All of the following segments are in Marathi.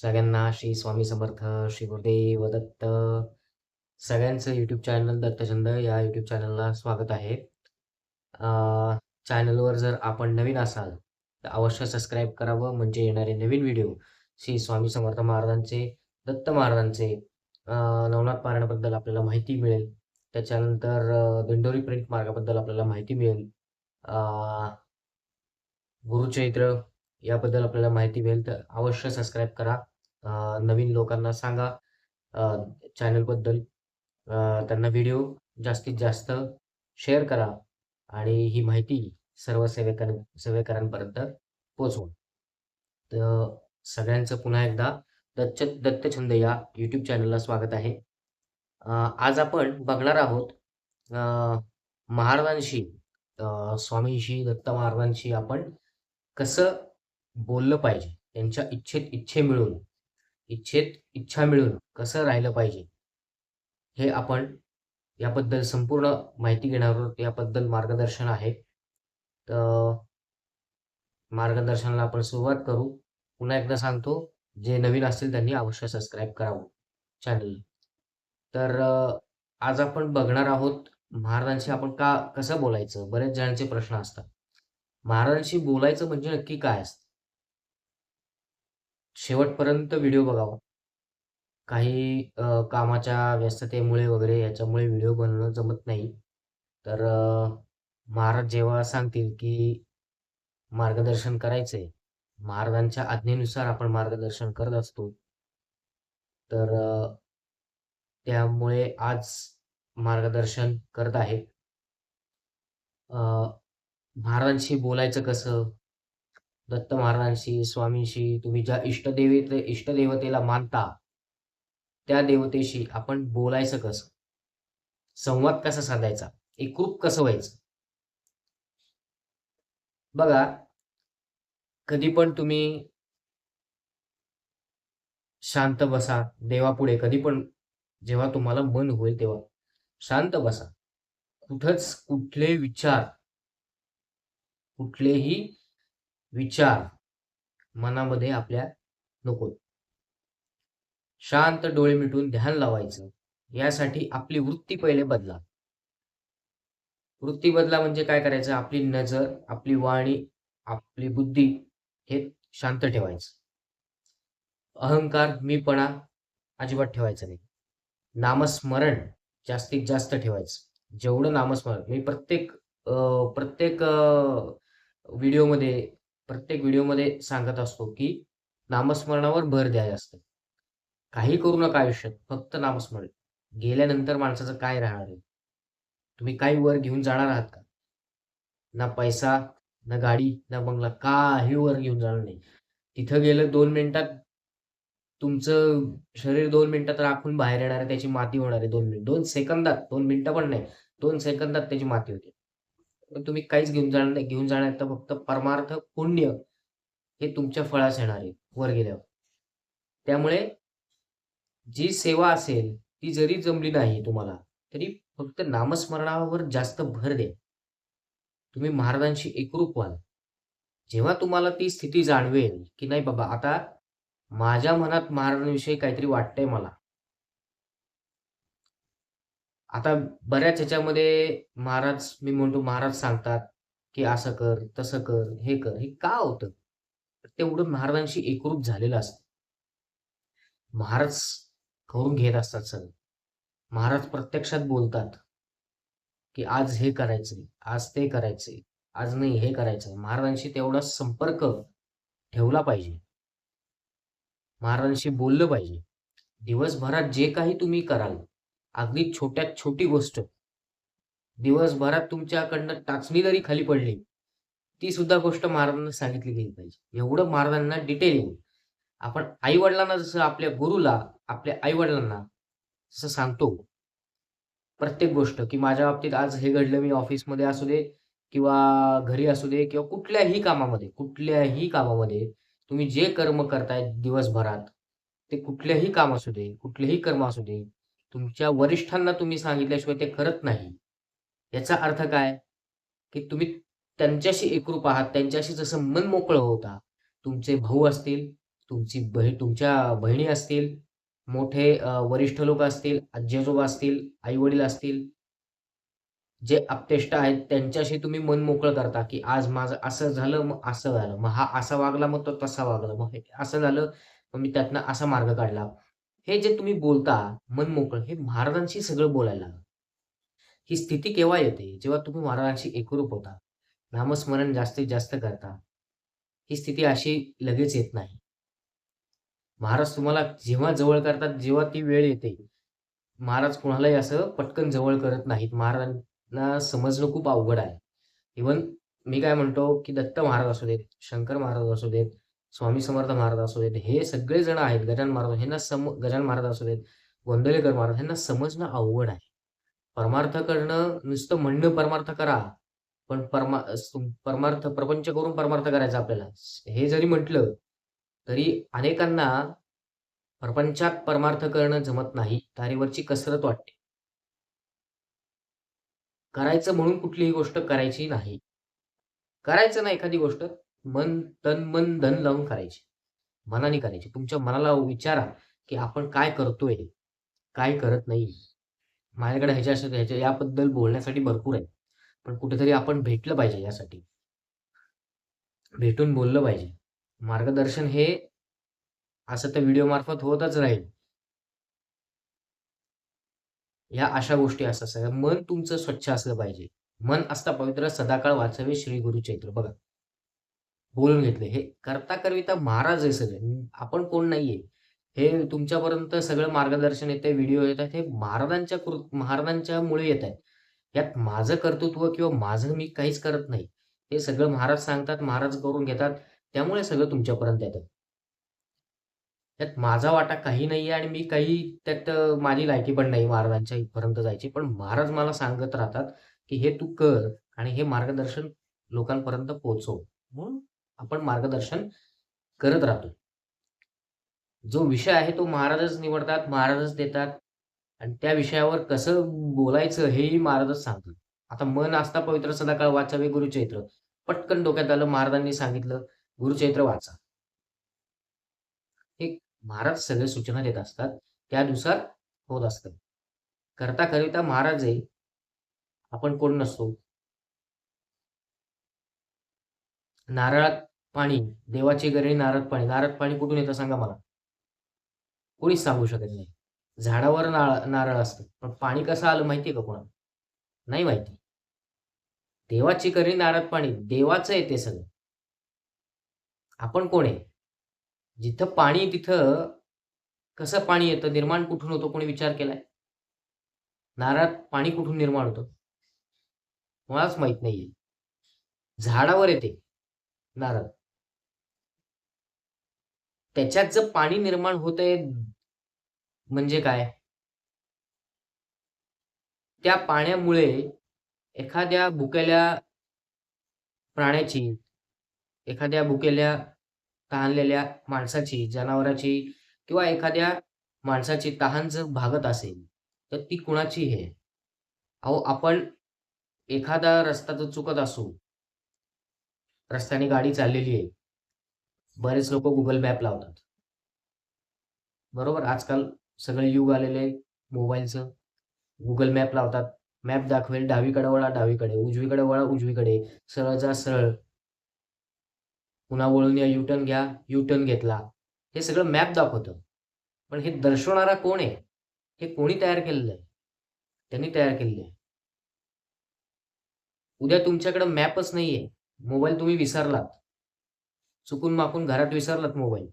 सगळ्यांना श्री स्वामी समर्थ श्री गुरुदेव दत्त सगळ्यांचं यूट्यूब चॅनल दत्तचंद या यूट्यूब चॅनलला स्वागत आहे. चॅनलवर जर आपण नवीन असाल तर अवश्य सबस्क्राईब करावं म्हणजे येणारे नवीन व्हिडिओ श्री स्वामी समर्थ महाराजांचे दत्त महाराजांचे नवनाथ पारायणाबद्दल आपल्याला माहिती मिळेल. त्याच्यानंतर दिंडोरी प्रिंट मार्गाबद्दल आपल्याला माहिती मिळेल. गुरुचैत्र गुरुचरित्र याबद्दल आपल्याला माहिती मिळेल तर अवश्य सबस्क्राईब करा. नवीन लोकांना सांगा. चॅनलबद्दल त्यांना व्हिडिओ जास्तीत जास्त शेअर करा आणि ही माहिती सर्व सेवेकर सेवेकरांपर्यंत पोचवा तर सगळ्यांचं पुन्हा एकदा दत्त दत्तछंद या यूट्यूब चॅनलला स्वागत आहे. आज आपण बघणार आहोत महाराजांशी स्वामींशी दत्त महाराजांशी आपण कसं बोललं पाहिजे. त्यांच्या इच्छेत इच्छे मिळून इच्छेत इच्छा मिळून कसं राहिलं पाहिजे? हे आपण याबद्दल संपूर्ण माहिती घेणार आहोत. याबद्दल मार्गदर्शन आहे. तर मार्गदर्शनाला आपण सुरुवात करू. पुन्हा एकदा सांगतो जे नवीन असतील त्यांनी अवश्य सबस्क्राईब करावं चॅनल तर आज आपण बघणार आहोत महाराजांशी आपण का कसं बोलायचं? बरेच जणांचे प्रश्न असतात. महाराजांशी बोलायचं म्हणजे नक्की काय असतं? शेवटपर्यंत व्हिडिओ बघावा. काही कामाच्या व्यस्ततेमुळे वगैरे याच्यामुळे व्हिडिओ बनवणं जमत नाही. तर महाराज जेव्हा सांगतील की मार्गदर्शन करायचंय महाराजांच्या आज्ञेनुसार आपण मार्गदर्शन करत असतो. तर त्यामुळे आज मार्गदर्शन करत आहे महाराजांशी बोलायचं कसं? दत्त महाराजांशी स्वामींशी तुम्ही ज्या इष्टदेवते इष्टदेवतेला मानता त्या देवतेशी आपण बोलायचं कसं? संवाद कसा साधायचा? एकरूप कसं व्हायचं? बघा कधी पण तुम्ही शांत बसा देवापुढे. कधी पण जेव्हा तुम्हाला मन होईल तेव्हा. शांत बसा. कुठंच कुठले विचार कुठलेही विचार मनामध्ये आपल्या नको. शांत डोळे मिटून ध्यान लावायचं. यासाठी आपली वृत्ती पहिले बदला. वृत्ती बदला म्हणजे काय करायचं? आपली नजर आपली वाणी आपली बुद्धी हे शांत ठेवायचं. अहंकार मीपणा अजिबात ठेवायचा नाही. नामस्मरण जास्तीत जास्त ठेवायचं. जेवढं नामस्मरण मी प्रत्येक अं, प्रत्येक व्हिडिओमध्ये प्रत्येक व्हिडिओमध्ये सांगत असतो की नामस्मरणावर भर द्यायला जास्त काही करू नका आयुष्यात फक्त नामस्मरण. गेल्यानंतर माणसाचं काय राहणार आहे? तुम्ही काही वर घेऊन जाणार आहात का? ना पैसा ना गाडी ना बंगला काही वर घेऊन जाणार नाही. तिथं गेलं दोन मिनिटात तुमचं शरीर दोन मिनिटात राखून बाहेर येणार आहे त्याची माती होणार आहे दोन मिनिट. दोन सेकंदात दोन मिनिटं पण नाही दोन सेकंदात त्याची माती होते. पण तुम्ही काहीच घेऊन जाणार नाही. घेऊन जाणार तर फक्त परमार्थ पुण्य हे तुमच्या फळास येणार आहे वर गेल्यावर. त्यामुळे जी सेवा असेल ती जरी जमली नाही तुम्हाला तरी फक्त नामस्मरणावर जास्त भर द्या. तुम्ही महाराजांशी एकरूप व्हाल. जेव्हा तुम्हाला ती स्थिती जाणवेल की नाही बाबा आता माझ्या मनात महाराजांविषयी काहीतरी वाटतंय मला. आता बऱ्याच ह्याच्यामध्ये महाराज मी म्हणतो महाराज सांगतात की असं कर तसं कर हे कर हे का होतं? तेवढं महाराजांशी एकरूप झालेलं असतं. महाराज करून घेत असतात सगळं. महाराज प्रत्यक्षात बोलतात की आज हे करायचंय आज ते करायचंय आज नाही हे करायचंय. महाराजांशी तेवढा संपर्क ठेवला पाहिजे. महाराजांशी बोललं पाहिजे. दिवसभरात जे काही तुम्ही कराल अगदी छोट्यात छोटी गोष्ट. दिवसभरात तुमच्याकडनं टाचणी जरी खाली पडली ती सुद्धा गोष्ट महाराजांना सांगितली गेली पाहिजे. एवढं महाराजांना डिटेलिंग आपण आई वडिलांना जसं आपल्या गुरुला आपल्या आई वडिलांना जसं सांगतो प्रत्येक गोष्ट की माझ्या बाबतीत आज हे घडलं मी ऑफिसमध्ये असू दे किंवा घरी असू दे किंवा कुठल्याही कामामध्ये कुठल्याही कामामध्ये तुम्ही जे कर्म करताय दिवसभरात ते कुठलेही काम असू दे कुठलेही कर्म असू दे तुमच्या वरिष्ठांना तुम्ही सांगितल्याशिवाय ते करत नाही याचा अर्थ काय की तुम्ही त्यांच्याशी एकरूप आहात त्यांच्याशी जसं मन मोकळं होता तुमचे भाऊ असतील तुमची बहीण तुमच्या बहिणी असतील, मोठे वरिष्ठ लोक असतील, आजी-आजोबा असतील, आई-वडील असतील, जे अपतेष्ट आहेत त्यांच्याशी तुम्ही मन मोकळं करता, की आज माझं असं झालं, मग असं झालं. मग हा असा वागला, मग तो तसा वागला. मग असं झालं, मग मी त्यातनं असा मार्ग काढला. हे जे तुम्ही बोलता मन मोकळं, हे महाराजांशी सगळं बोलायला ही स्थिती केव्हा येते? जेव्हा तुम्ही महाराजांशी एकरूप होता. नामस्मरण जास्तीत जास्त करता. ही स्थिती अशी लगेच येत नाही. महाराज तुम्हाला जेव्हा जवळ करतात, जेव्हा ती वेळ येते, महाराज कुणालाही असं पटकन जवळ करत नाहीत. महाराजांना समजणं खूप अवघड आहे. इव्हन मी काय म्हणतो, की दत्त महाराज असू देत, शंकर महाराज असू देत, स्वामी समर्थ महाराज असू देत, हे सगळे जण आहेत. गजान महाराज ह्यांना सम गजान महाराज असू देत, गोंदलेकर महाराज ह्यांना समजणं अवघड आहे. परमार्थ करणं नुसतं म्हणणं परमार्थ करा, पण परमा परमार्थ प्रपंच करून परमार्थ करायचा आपल्याला. हे जरी म्हटलं, तरी अनेकांना प्रपंचात परमार्थ करणं जमत नाही. तारेवरची कसरत वाटते. करायचं म्हणून कुठलीही गोष्ट करायची नाही. करायचं ना एखादी गोष्ट मन तन, मन, धन लावून करायची. मनाने करायची. तुमच्या मनाला विचारा, की आपण काय करतोय? काय करत नाही? माझ्याकडे ह्याच्या ह्याच्या याबद्दल बोलण्यासाठी भरपूर आहे. पण कुठेतरी आपण भेटलं पाहिजे यासाठी. भेटून बोललं पाहिजे. मार्गदर्शन हे असं तर व्हिडिओ मार्फत होतच राहील. या अशा गोष्टी असतात मन तुमचं स्वच्छ असलं पाहिजे. मन असता पवित्र सदाकाळ वाचावे श्री चैत्र बघा. बोलून घेतले. हे करता करविता महाराज आहे सगळे. आपण कोण नाहीये. हे तुमच्यापर्यंत सगळं मार्गदर्शन येते व्हिडिओ येतात हे महाराजांच्या कृ येत आहेत यात माझं कर्तृत्व किंवा माझं मी काहीच करत नाही. हे सगळं महाराज सांगतात, महाराज करून घेतात. त्यामुळे सगळं तुमच्यापर्यंत येतं. त्यात माझा वाटा काही नाहीये आणि मी काही त्यात माझी लायकी पण नाही महाराजांच्या इथपर्यंत जायची. पण महाराज मला सांगत राहतात, की हे तू कर आणि हे मार्गदर्शन लोकांपर्यंत पोहोचव. म्हणून आपण मार्गदर्शन करत राहतो. जो विषय आहे तो महाराजच निवडतात, महाराजच देतात आणि त्या विषयावर कसं बोलायचं हेही महाराजच सांगतात. आता मन असता पवित्र सदाकाळ वाचावे गुरुचैत्र पटकन डोक्यात आलं महाराजांनी सांगितलं गुरुचैत्र वाचा. हे महाराज सगळे सूचना देत असतात. त्यानुसार होत असतं. करता करिता महाराज आहे. आपण कोण नसतो. नारळात पाणी, देवाची गरणी नारळात पाणी. नारळात पाणी कुठून येतं सांगा मला? कोणीच सांगू शकत नाही. झाडावर नाळ नारळ असतं. पण पाणी कसं आलं माहितीये का कोणाला? नाही माहिती. देवाची करणी नारळात पाणी. देवाचं आहे ते सगळं. आपण कोण आहे? जिथं पाणी तिथं कसं पाणी येतं? निर्माण कुठून होतं? कोणी विचार केलाय? नारळात पाणी कुठून निर्माण होतं? कोणालाच माहीत नाहीये. झाडावर येते नारळ. त्याच्यात जर पाणी निर्माण होतंय म्हणजे काय? त्या पाण्यामुळे एखाद्या भुकेल्या प्राण्याची, एखाद्या भुकेल्या, तहानलेल्या माणसाची, जनावराची किंवा एखाद्या माणसाची तहान जर भागत असेल, तर ती कुणाची आहे? अहो, आपण एखादा रस्ता जर चुकत असू रस्त्याने गाडी चाललेली आहे. बरेच लोक गुगल मॅप लावतात. बरोबर? आजकाल सगळे युग आलेले मोबाईलचं. गुगल मॅप लावतात. मॅप दाखवेल डावीकडे वळा डावीकडे, उजवीकडे वळा उजवीकडे, सरळ जा सरळ. पुन्हा वळून या यू-टर्न घ्या, यू-टर्न घेतला. हे सगळं मॅप दाखवतं. पण हे दर्शवणारा कोण आहे? हे कोणी तयार केलेलं आहे? त्यांनी तयार केलेलं आहे. उद्या तुमच्याकडे मॅपच नाहीये. मोबाईल तुम्ही विसरलात. चुकून माकून घरात विसरलात मोबाईल.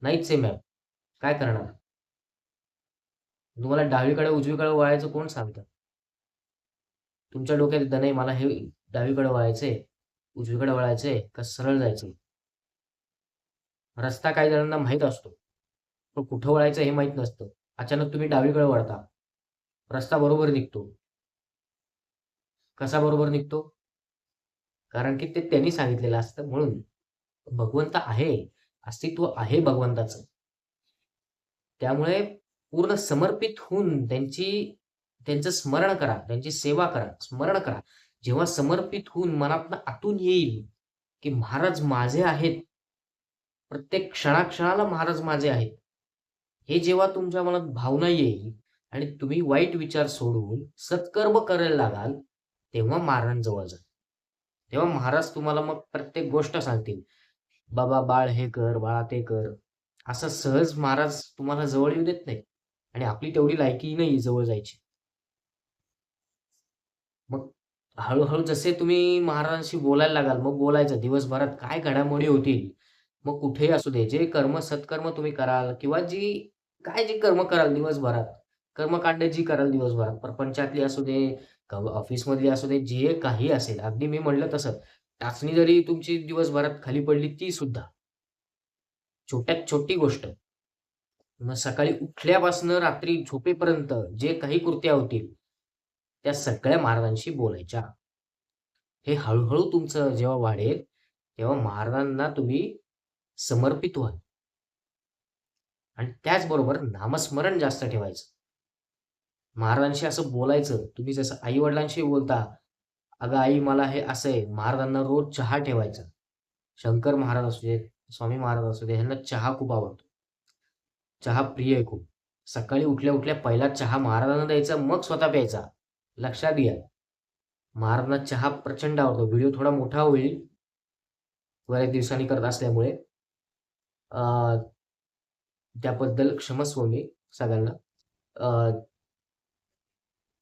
नाहीच आहे मॅप. काय करणार? तुम्हाला डावीकडे उजवीकडे वळायचं कोण सांगतं? तुमच्या डोक्यात येतं नाही मला हे डावीकडे वळायचंय, उजवीकडे वळायचंय का सरळ जायचंय? रस्ता काही जणांना माहीत असतो. पण कुठं वळायचं हे माहीत नसतं. अचानक तुम्ही डावीकडे वळता. रस्ता बरोबर निघतो. कसा बरोबर निघतो? कारण की ते त्यांनी सांगितलेलं असतं म्हणून. भगवंत आहे. अस्तित्व आहे भगवंताचं. त्यामुळे पूर्ण समर्पित होऊन त्यांची त्यांचं स्मरण करा, त्यांची सेवा करा, स्मरण करा. जेव्हा समर्पित होऊन मनातनं आतून येईल, की महाराज माझे आहेत. प्रत्येक क्षणाक्षणाला महाराज माझे आहेत हे जेव्हा तुमच्या मनात भावना येईल आणि तुम्ही वाईट विचार सोडून सत्कर्म करायला लागाल तेव्हा महाराजांजवळ जा तेव्हा महाराज तुम्हाला मग प्रत्येक गोष्ट सांगतील बाबा बाळ हे कर बाळा ते कर. असं सहज महाराज तुम्हाला जवळ येऊ देत नाही आणि आपली तेवढी लायकी नाही जवळ जायची. मग हळूहळू जसे तुम्ही महाराजांशी बोलायला लागाल मग बोलायचं. दिवसभरात काय घडामोडी होतील? मग कुठेही असू दे. जे कर्म सत्कर्म तुम्ही कराल किंवा जी काय जे कर्म कराल दिवसभरात. कर्मकांड जी कराल दिवसभरात. प्रपंचातली असू दे ऑफिसमधली असू दे जे काही असेल. अगदी मी म्हणलं तसं. टाचणी जरी तुमची दिवसभरात खाली पडली ती सुद्धा. छोट्यात छोटी गोष्ट. मग सकाळी उठल्यापासून रात्री झोपेपर्यंत जे काही कृत्या होतील त्या सगळ्या महाराजांशी बोलायच्या. हे हळूहळू तुमचं जेव्हा वाढेल तेव्हा महाराजांना तुम्ही समर्पित व्हाल. आणि त्याचबरोबर नामस्मरण जास्त ठेवायचं. महाराजांशी असं बोलायचं तुम्ही जसं आई वडिलांशी बोलता अगं आई मला हे असं आहे महाराजांना रोज चहा ठेवायचा. शंकर महाराज असू दे स्वामी महाराज असू दे ह्यांना चहा खूप आवडतो. चहा प्रिय आहे खूप. सकाळी उठल्या उठल्या पहिला चहा महाराजांना द्यायचा मग स्वतः प्यायचा. लक्षात घ्या. महाराजांना चहा प्रचंड आवडतो. व्हिडिओ थोडा मोठा होईल. बऱ्याच दिवसांनी करत असल्यामुळे. त्याबद्दल क्षमस्व मी सगळ्यांना.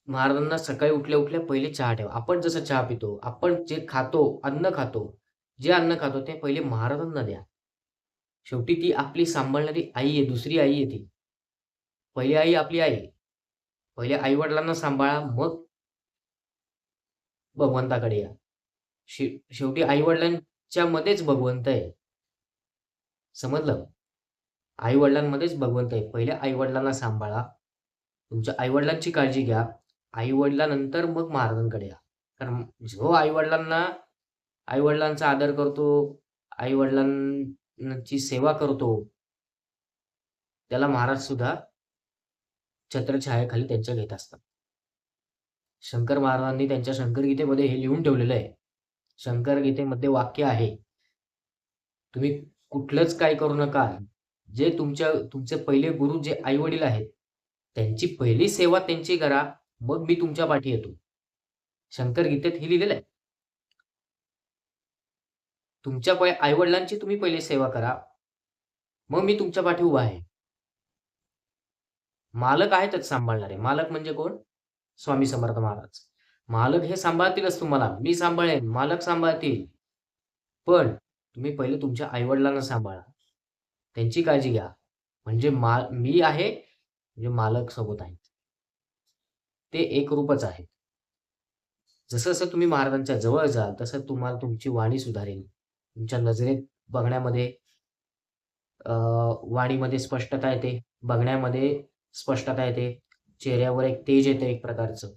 महाराजांना सकाळी उठल्या उठल्या पहिले चहा ठेवा. आपण जसं चहा पितो आपण जे खातो अन्न खातो जे अन्न खातो ते पहिले महाराजांना द्या. शेवटी ती आपली सांभाळणारी आई आहे दुसरी आई आहे ती. पहिली आई आपली आई. पहिले आई वडिलांना सांभाळा मग भगवंताकडे या. शे शेवटी आई वडिलांच्या मध्येच भगवंत आहे. समजलं? आई वडिलांमध्येच भगवंत आहे. पहिले आई वडिलांना सांभाळा. तुमच्या आई वडिलांची काळजी घ्या. आई वडिलांनंतर मग महाराजांकडे या. कारण जो आई वडिलांना आई वडिलांचा आदर करतो आई वडिलांची सेवा करतो त्याला महाराज सुद्धा छत्रछायाखाली त्यांच्या घेत असतात. शंकर महाराजांनी त्यांच्या शंकरगीतेमध्ये हे लिहून ठेवलेलं आहे. शंकरगीतेमध्ये वाक्य आहे तुम्ही कुठलंच काय करू नका. जे तुमच्या तुमचे पहिले गुरु जे आई वडील आहेत त्यांची पहिली सेवा त्यांची करा. मग मी तुमच्या पाठी येतो. शंकर गीतेत हे लिहिलेलं आहे. तुमच्या आईवडिलांची तुम्ही पहिले सेवा करा. मग मी तुमच्या पाठी उभा आहे. मालक आहेतच सांभाळणारे. मालक म्हणजे कोण? स्वामी समर्थ महाराज. मालक हे सांभाळतीलच तुम्हाला. मी सांभाळेन मालक सांभाळतील. पण तुम्ही पहिले तुमच्या आईवडिलांना सांभाळा. त्यांची काळजी घ्या. म्हणजे मा मी आहे म्हणजे मालक सोबत आहेत ते एक रूपच आहे जसं जसं तुम्ही महाराजांच्या जवळ जाल तसं तुम्हाला तुमची वाणी सुधारेल. तुमच्या नजरेत बघण्यामध्ये वाणीमध्ये स्पष्टता येते बघण्यामध्ये स्पष्टता येते चेहऱ्यावर एक तेज येते एक प्रकारचं.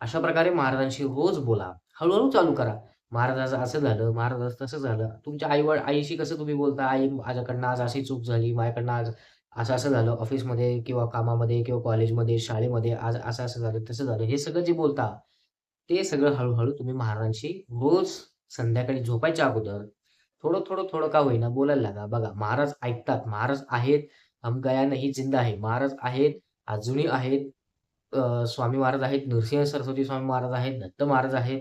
अशा प्रकारे महाराजांशी रोज बोला हळूहळू चालू करा. महाराजाचं असं झालं महाराजाचं तसं झालं. तुमच्या आईवर आईशी कसं तुम्ही बोलता? आई माझ्याकडनं आज अशी चूक झाली माझ्याकडनं आज असं असं झालं ऑफिसमध्ये किंवा कामामध्ये किंवा कॉलेजमध्ये शाळेमध्ये आज असं असं झालं तसं झालं हे सगळं जे बोलता ते सगळं हळूहळू तुम्ही महाराजांशी रोज संध्याकाळी झोपायच्या अगोदर थोडं थोडं थोडं का होईना बोलायला लागा. बघा महाराज ऐकतात महाराज आहेत हम गया नाही जिंदा आहे महाराज आहेत अजूनही आहेत स्वामी महाराज आहेत नृसिंह सरस्वती स्वामी महाराज आहेत दत्त महाराज आहेत.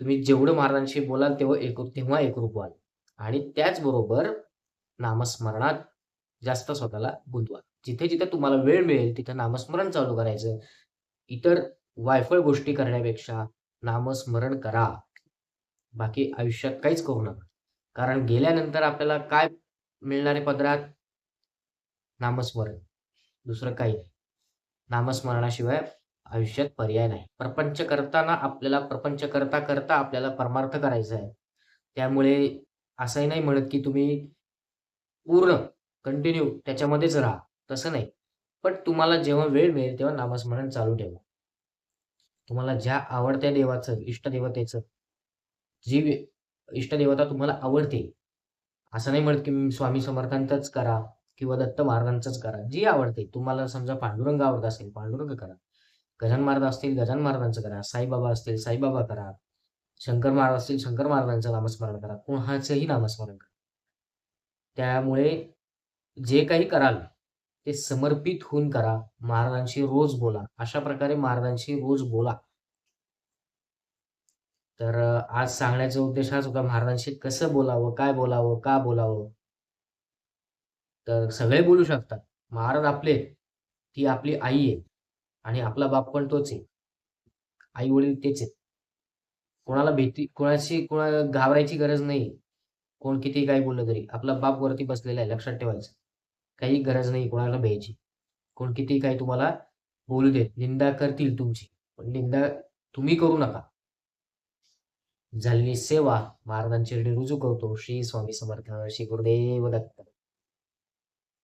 तुम्ही जेवढं महाराजांशी बोलाल तेव्हा एक तेव्हा एकरूप व्हाल. आणि त्याचबरोबर नामस्मरणात जास्त स्वतःला गुंतवा. जिथे जिथे तुम्हाला वेळ मिळेल तिथे नामस्मरण चालू करायचं. इतर वायफळ गोष्टी करण्यापेक्षा नामस्मरण करा. बाकी आयुष्यात काहीच करू नका. कारण गेल्यानंतर आपल्याला काय मिळणारे पदरात नामस्मरण. दुसरं काही नाही. नामस्मरणाशिवाय आयुष्यात पर्याय नाही. प्रपंच करताना आपल्याला प्रपंच करता करता आपल्याला परमार्थ करायचा आहे. त्यामुळे असंही नाही म्हणत की तुम्ही पूर्ण कंटिन्यू त्याच्यामध्येच राहा. तसं नाही. पण तुम्हाला जेव्हा वेळ मिळेल तेव्हा नामस्मरण चालू ठेवा. तुम्हाला ज्या आवडत्या देवाचं इष्टदेवतेचं जी इष्टदेवता तुम्हाला आवडते असं नाही म्हणत की स्वामी समर्थांचंच करा किंवा दत्त महाराजांचंच करा. जी आवडते तुम्हाला समजा पांडुरंग आवडत असेल पांडुरंग करा. गजान महाराज असतील गजान महाराजांचं करा. साईबाबा असतील साईबाबा करा. शंकर महाराज असतील शंकर महाराजांचं नामस्मरण करा. कोणाचंही नामस्मरण करा. त्यामुळे जे काही कराल ते समर्पित होऊन करा. महाराजांशी रोज बोला. अशा प्रकारे महाराजांशी रोज बोला. तर आज सांगण्याचा उद्देश हाच होता महाराजांशी कसं बोलावं काय बोलावं का बोलावं? तर सगळे बोलू शकतात. महाराज आपले आहेत. ती आपली आई आहे. आणि आपला बाप पण तोच आहे. आई वडील तेच आहेत. कोणाला भीती कोणाशी कोणा घाबरायची गरज नाही. कोण किती काही बोललं तरी. आपला बाप वरती बसलेला आहे. लक्षात ठेवायचं. काही गरज नाही कोणाला भ्यायची. कोण किती काय तुम्हाला बोलू देत निंदा करतील तुमची. पण निंदा तुम्ही करू नका. झालेली सेवा महाराजांची रुजू करतो. श्री स्वामी समर्थ श्री गुरुदेव दत्त.